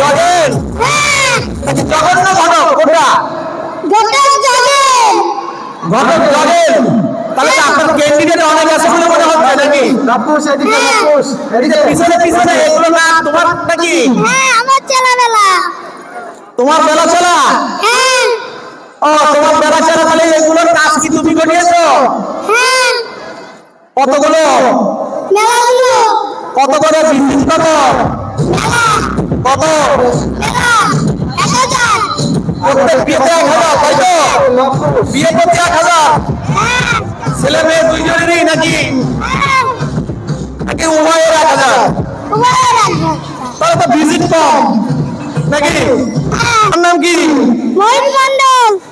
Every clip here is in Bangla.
জগেন জগন না ঘটক কোনটা ঘটক জগেন তাহলে তো আপনার ক্যান্ডিডেট অনেক আছে বলে মনে হচ্ছে নাকি রাপুস এদিকে রাপুস এদিকে পিছনে পিছনে এগুলো না তোমার নাকি তোমার বেলা চলা ও তোমার বেলা চলা তাহলে এগুলোর কাজ কি তুমি করিয়েছো কতগুলো? কত করে ভিত্তিক কত? কত? প্রত্যেক বিয়েতে এক হাজার তাই তো? বিয়ে করতে এক হাজার। ছেলে মেয়ে দুইজনেরই নাকি? নাকি উভয়ের এক হাজার? তাহলে তো ভিজিট কম। নাকি? নাম কি? জগ-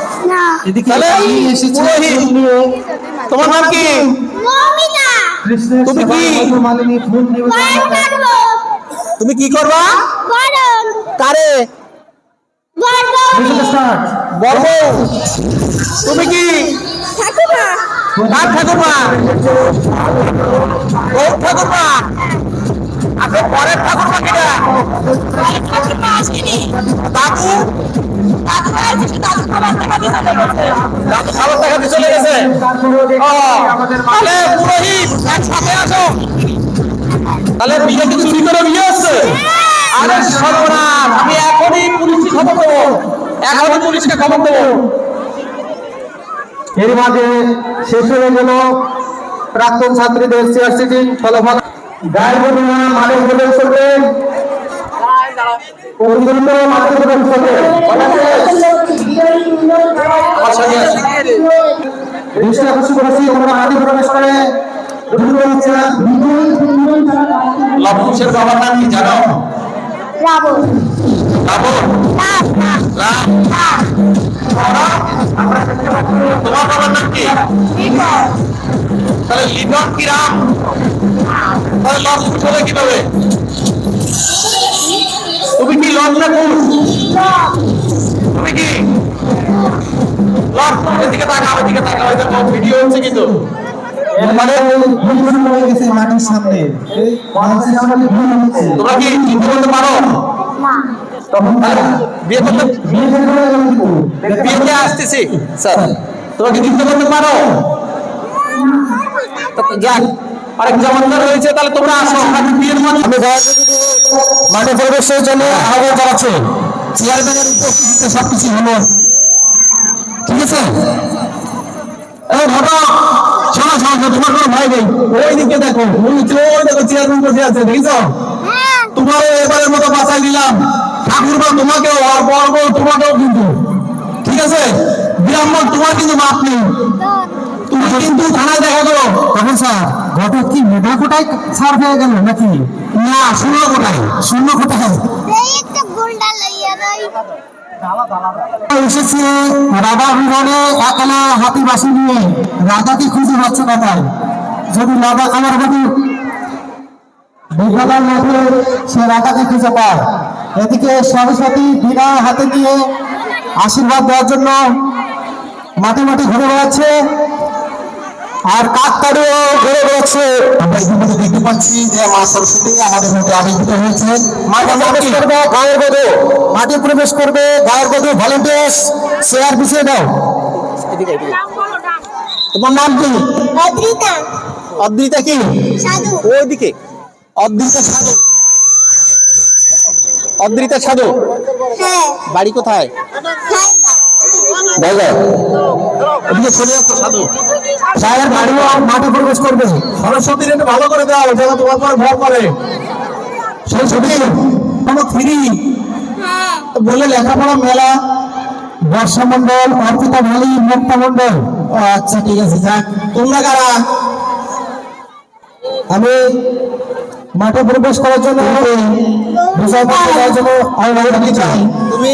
তোমার নাম কি? তুমি কি? তুমি কি করবা? কারে? বর্ব তুমি কি? ও আপনি পরের ঠাকুরমা কিনা? খাবার টাকা তাহলে পুরোহিত কি চুরি করে বিয়ে হচ্ছে আরে সর্বনাশ আমি এখনই পুলিশকে খবর দেবো এখনই পুলিশকে খবর দেবো এর মাঝে শেষ হয়ে গেল প্রাক্তন ছাত্রীদের চেয়ার সিটিং ফলাফল গায়ের বদলা মাঠে প্রবেশ করবে অভিযুক্ত মাঠে প্রবেশ করবে দৃষ্টি আকর্ষণ করেছি তোমরা মাঠে প্রবেশ করে লবণের বাবার নাম কি জানো? রাবণ। রাম তোমার বাবার নাম কি? তাহলে লিটন কি রাম? তাহলে লবণ চলে কীভাবে? তুমি কি লজ্জা কোন তুমি কি? লজ্জা দিকে তাকাও দিকে তাকাও, এটা ভিডিও হচ্ছে মানে তোমরা কি পারো? বিয়ে তোমরা আরেক জামানদার রয়েছে, তাহলে তোমরা আসো। বিয়ের মাধ্যমে আমি মাঠে প্রবেশের জন্য আহ্বান জানাচ্ছি। চেয়ারম্যানের উপস্থিতিতে সবকিছু হলো ঠিক আছে? তোমারও এবারের মতো দিলাম তোমাকেও তোমাকেও কিন্তু। ঠিক আছে? ব্রাহ্মণ, তোমার কিন্তু মাপ নেই। তুমি কিন্তু থানায় দেখা করো স্যার? কি মেধা কোটায় হয়ে গেল নাকি? না, শূন্য কোটায় শূন্য কোটায়। এসেছে রাধা বিমানে একলা হাতি বাসি নিয়ে। রাধাকে খুঁজে পাচ্ছে কোথায়? যদি রাধা আমার বাড়ি বিঘালার মধ্যে সে রাধাকে খুঁজে পায়। এদিকে সরস্বতী বিনা হাতে নিয়ে আশীর্বাদ দেওয়ার জন্য মাঠে মাঠে ঘুরে বেড়াচ্ছে। আর কাকতাড়িও ঘুরে বেড়াচ্ছে। আমরা ইতিমধ্যে দেখতে পাচ্ছি যে মা সরস্বতী আমাদের মধ্যে আবির্ভূত হয়েছে মাঠে প্রবেশ করবে গায়ের বধূ মাঠে প্রবেশ করবে গায়ের বধূ ভলেন্টিয়ার্স চেয়ার পিছিয়ে দাও। তোমার নাম কি? অদ্রিতা। কি? ওইদিকে। অদ্রিতা সাধু। অদ্রিতা সাধু। বাড়ি কোথায়? বলো এদিকে চলে আসো সাধু। সাহের বাড়িও মাঠে প্রবেশ করবে। সরস্বতীর একটু ভালো করে দাও যেন তোমার পর ভর করে। সরস্বতী কোনো ফ্রি? বলে লেখাপড়া মেলা বর্ষা মন্ডল অর্পিতা ভালি মুক্তা মন্ডল ও আচ্ছা ঠিক আছে যাক। তোমরা কারা? আমি মাঠে প্রবেশ করার জন্য যাওয়ার জন্য জানাতে চাই তুমি?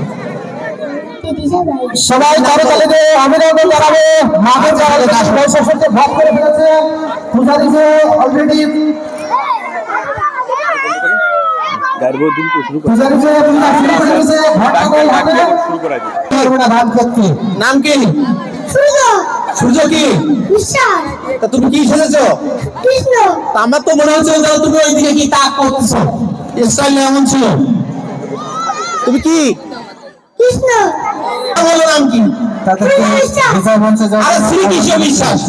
সবাই করতালি দিয়ে অভিনন্দন জানাবে। মাঠের যারা প্রশাসনকে ভোট করে ফেলেছে। অলরেডি পূজা ধান ক্ষেত্রে নাম কি? সূর্য। সূর্য কি? তুমি কি সেজেছো আমার তো মনে হচ্ছে যে তুমি ওইদিকে কি তাক করতেছো। এমন ছিল। তুমি কি কৃষ্ণ। নাম কি? আরে শ্রীকৃষ্ণ বিশ্বাস।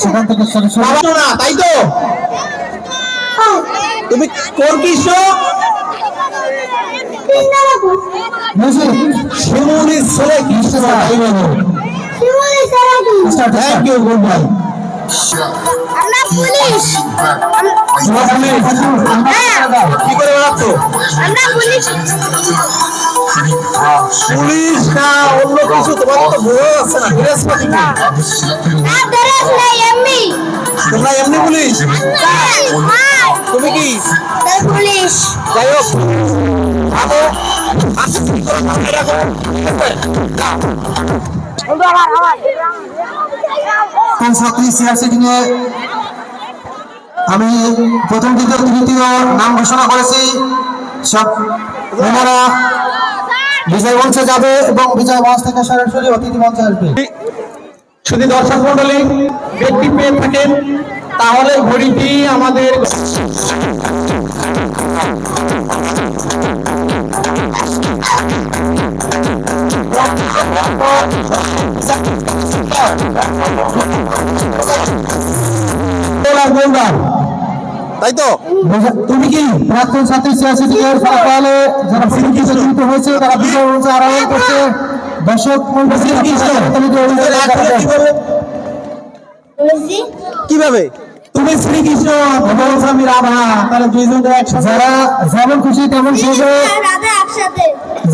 সেখান থেকে না তাই তো? হয়। তুমি কোন কৃষ্ণ? শিমুনির ছেলে কৃষ্ণ তাই বলো। শিবনে সারাদি থ্যাংক ইউ গুড বাই আমরা পুলিশ। হ্যাঁ। কি করে বেড়াচ্ছ আমরা পুলিশ। পুলিশ না অন্য কিছু। তোমার তো বোঝা যাচ্ছে না ড্রেস পাতি না। দরস নাই এমনি। তোমরা এমনি পুলিশ? হ্যাঁ তুমি কি পুলিশ। যাই হোক। ভালো আচ্ছা, ঠিক করে কোন? ছাত্রী আমি প্রথম দ্বিতীয় তৃতীয় নাম ঘোষণা করেছি। সব ওনারা বিজয় মঞ্চে যাবে এবং বিজয় মঞ্চ থেকে সরাসরি অতিথি মঞ্চে আসবে। যদি দর্শক মন্ডলী ব্যক্তি পেয়ে থাকেন, তাহলে ঘড়িটি আমাদের তো তুমি কি প্রাক্তন ছাত্রী ফলাফলে যারা হয়েছে তারা বিজয় মঞ্চে আরোহণ করছে। দর্শক কীভাবে? তুমি শ্রীকৃষ্ণ এবং স্বামী রাধা তাহলে দুইজনকে একসাথে। যারা যেমন খুশি তেমন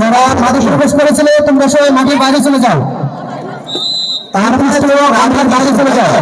যারা মাঠে প্রবেশ করেছিল তোমরা সবাই মাঠের বাইরে চলে যাও। তার মাঠের বাইরে চলে যাও।